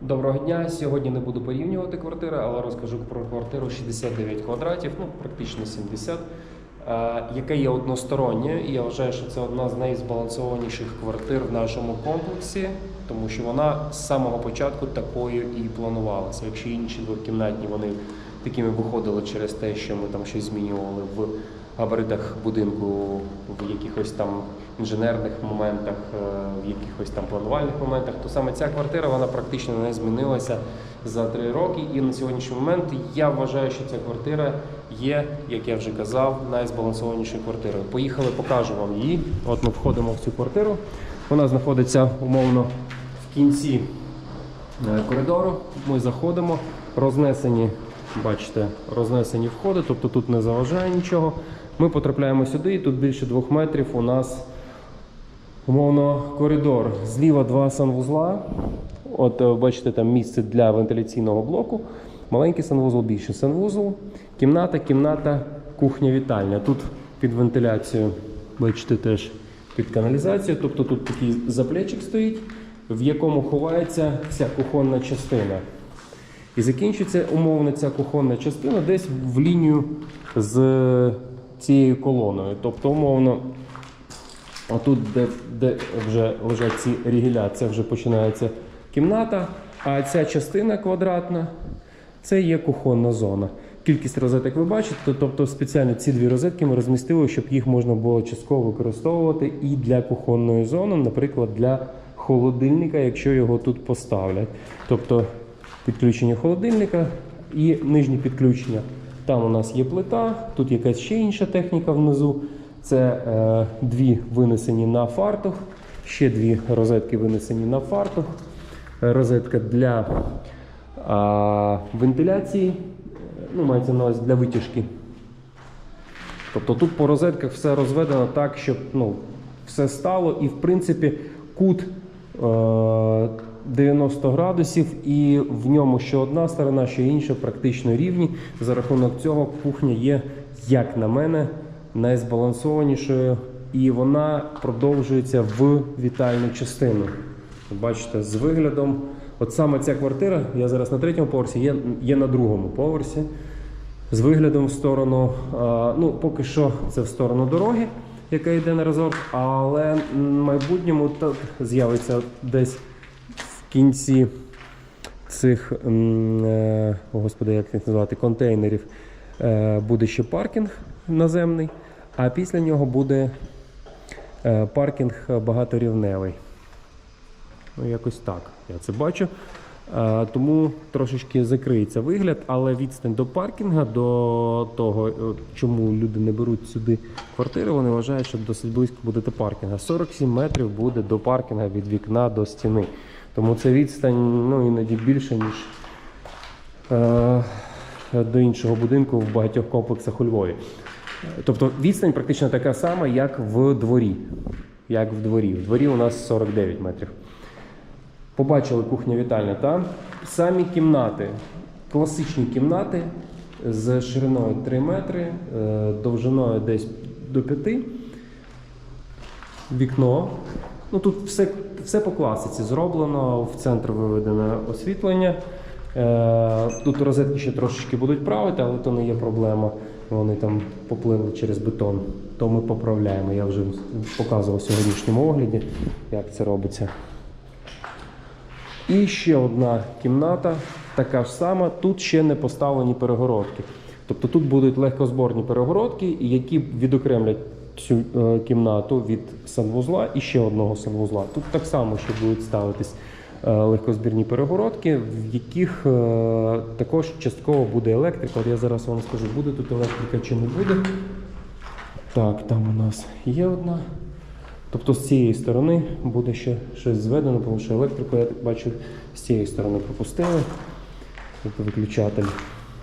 Доброго дня. Сьогодні не буду порівнювати квартири, але розкажу про квартиру 69 квадратів, ну практично 70, е, яка є одностороння. І я вважаю, що це одна з найзбалансованіших квартир в нашому комплексі, тому що вона з самого початку такою і планувалася. Якщо інші двокімнатні вони такими виходили через те, що ми там щось змінювали в габаритах будинку, в якихось там інженерних моментах, е, в якихось там планувальних моментах, то саме ця квартира вона практично не змінилася за три роки. І на сьогоднішній момент я вважаю, що ця квартира є, як я вже казав, найзбалансованішою квартирою. Поїхали, покажу вам її. От ми входимо в цю квартиру. Вона знаходиться умовно в кінці е, коридору. Ми заходимо, рознесені, бачите, рознесені входи, тобто тут не заважає нічого. Ми потрапляємо сюди, і тут більше двох метрів у нас умовно коридор. Зліва два санвузла. От е, бачите, там місце для вентиляційного блоку. Маленький санвузол, більший санвузол. Кімната, кімната, кухня, вітальня. Тут під вентиляцію, бачите, теж під каналізацію. Тобто тут такий заплечик стоїть, в якому ховається вся кухонна частина. І закінчиться умовно ця кухонна частина десь в лінію з цією колоною. Тобто, умовно, отут, де, де вже лежать ці рігеля, це вже починається кімната, а ця частина квадратна це є кухонна зона. Кількість розеток ви бачите, тобто спеціально ці дві розетки ми розмістили, щоб їх можна було частково використовувати і для кухонної зони, наприклад, для холодильника, якщо його тут поставлять. Тобто підключення холодильника і нижнє підключення. Там у нас є плита, тут якась ще інша техніка внизу. Це е, дві винесені на фартух, ще дві розетки винесені на фартух. Е, Розетка для а, вентиляції, ну, мається на увазі для витяжки. Тобто тут по розетках все розведено так, щоб ну, все стало, і в принципі кут е, 90 градусів, і в ньому що одна сторона, що інша практично рівні. За рахунок цього кухня є, як на мене, найзбалансованішою, і вона продовжується в вітальну частину. Бачите, з виглядом. От саме ця квартира, я зараз на третьому поверсі, є, є на другому поверсі. З виглядом в сторону, ну поки що це в сторону дороги, яка йде на резорт, але в майбутньому тут з'явиться десь кінці цих, е, о, господи, як їх назвати, контейнерів, е, буде ще паркінг наземний, а після нього буде е, паркінг багаторівневий. Ну, якось так. Я це бачу. Тому трошечки закриється вигляд, але відстань до паркінга, до того, чому люди не беруть сюди квартири, вони вважають, що досить близько буде до паркінга. 47 метрів буде до паркінга від вікна до стіни. Тому це відстань ну, іноді більше, ніж е, до іншого будинку в багатьох комплексах у Львові. Тобто відстань практично така сама, як в дворі. Як в дворі. В дворі у нас 49 метрів. Побачили кухня вітальня, та самі кімнати, класичні кімнати з шириною 3 метри, е, довжиною десь до 5. Вікно. Ну тут все, все по класиці зроблено, в центр виведено освітлення. Е, Тут розетки ще трошечки будуть правити, але то не є проблема. Вони там поплили через бетон. То ми поправляємо. Я вже показував в сьогоднішньому огляді, як це робиться. І ще одна кімната, така ж сама. Тут ще не поставлені перегородки. Тобто тут будуть легкозборні перегородки, які відокремлять цю е, кімнату від санвузла і ще одного санвузла. Тут так само ще будуть ставитись е, легкозбірні перегородки, в яких е, також частково буде електрика. От я зараз вам скажу, буде тут електрика чи не буде. Так, там у нас є одна. Тобто з цієї сторони буде ще щось зведено, тому що електрику я бачу з цієї сторони пропустили. Тобто виключатель.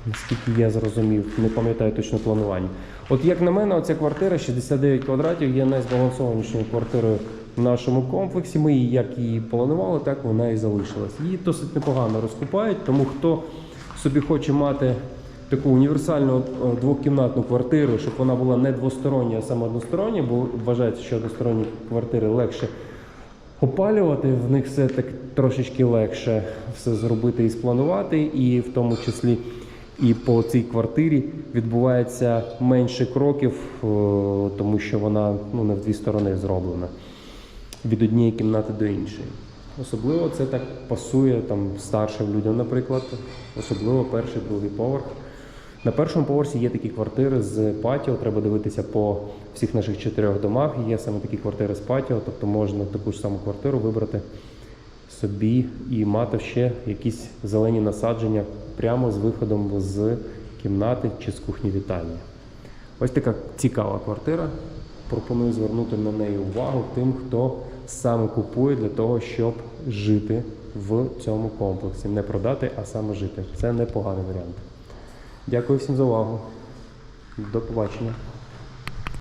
Наскільки я зрозумів, не пам'ятаю точно планування. От як на мене, оця квартира 69 квадратів є найзбалансованішою квартирою в нашому комплексі. Ми її як її планували, так вона і залишилась. Її досить непогано розкупають, тому хто собі хоче мати таку універсальну е, двокімнатну квартиру, щоб вона була не двостороння, а саме одностороння, бо вважається, що односторонні квартири легше опалювати. В них все так трошечки легше все зробити і спланувати, і в тому числі і по цій квартирі відбувається менше кроків, е, тому що вона ну, не в дві сторони зроблена від однієї кімнати до іншої. Особливо це так пасує там старшим людям, наприклад, особливо перший, другий поверх. На першому поверсі є такі квартири з патіо. Треба дивитися по всіх наших чотирьох домах. Є саме такі квартири з патіо, тобто можна таку ж саму квартиру вибрати собі і мати ще якісь зелені насадження прямо з виходом з кімнати чи з кухні вітальні. Ось така цікава квартира. Пропоную звернути на неї увагу тим, хто саме купує для того, щоб жити в цьому комплексі. Не продати, а саме жити. Це непоганий варіант. Дякую всім за увагу. До побачення.